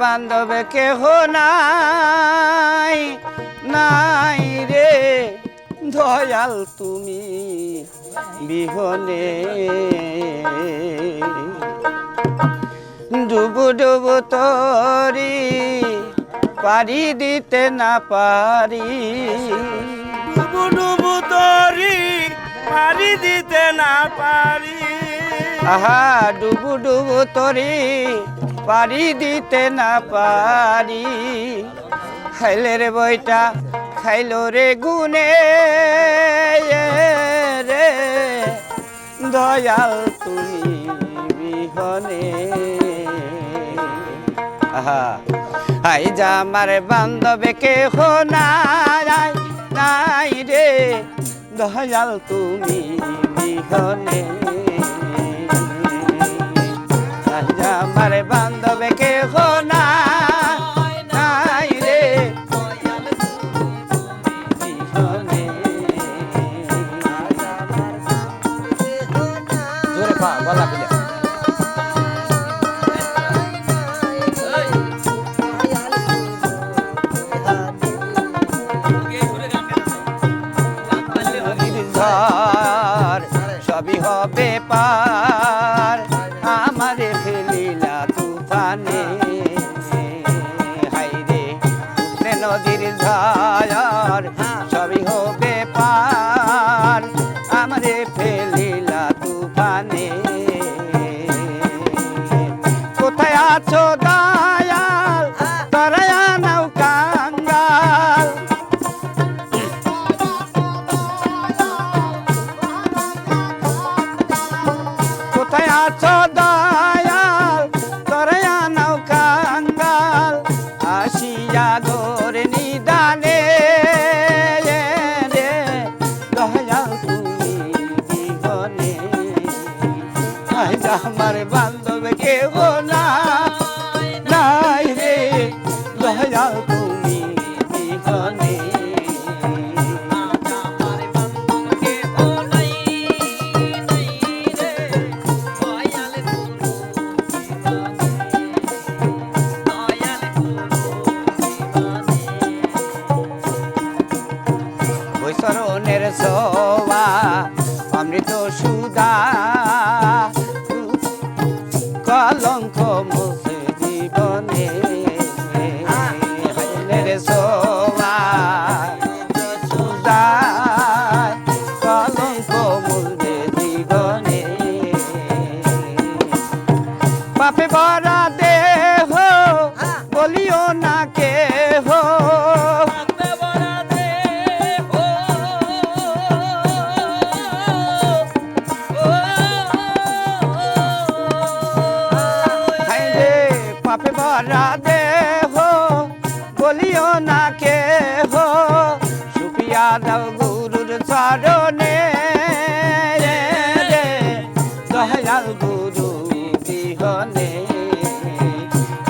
বান্ধব কেহ নাই নাই রে। দয়াল তুমি বিহনে। ডুবু ডুবু তরি পারি দিতে না পারি। ডুবু ডুবু তরি পারি দিতে না পারি। আহা ডুবু ডুবু তরি পারি দিতে না পারি। খাইলে রে বইটা খাইলো রে গুনে রে। দয়াল তুমি বিহনে। আই যা আমার বান্ধবে কে হো নাই নাই রে। দয়াল তুমি বিহনে। আমার বান্ধবে কে হো ফেলিলা তুফানে কোথায় আছো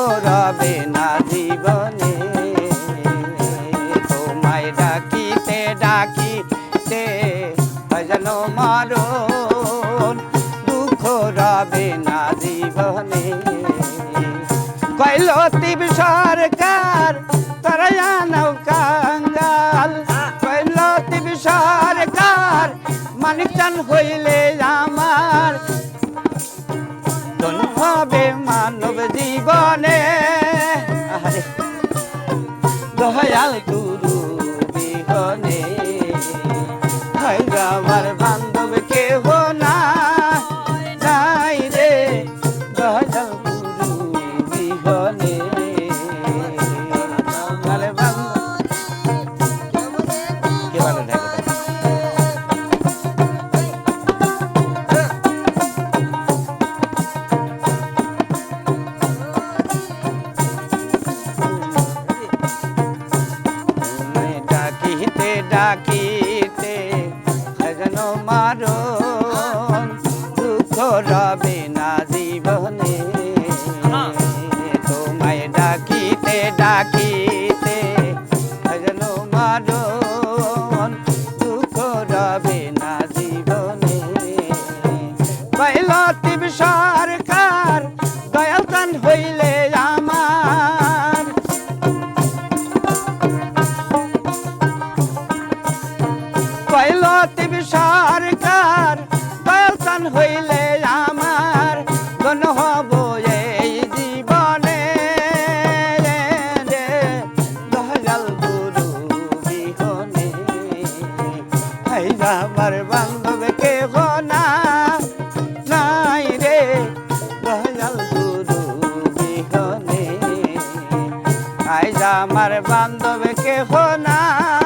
দুঃখ রবে না জীবনে। তোমায় ডাকিতে ডাকিতে হয় যেন মারো দুঃখ রবে না জীবনে। কৈলতিব সরকার তরয়া নৌকাঙ্গাল কৈলতিব সরকার মানিকচান হইলে আমার মারণ দুঃখ রবে না জীবনে। তোমায় ডাকিতে ডাকিতে হইলে আমার ধন হব এই জীবনে। দয়াল গুরু বিহনে হাইরা আমার বান্ধব কে না, নাই রে, দয়াল গুরু বিহনে আইজা আমার বান্ধব কে নাই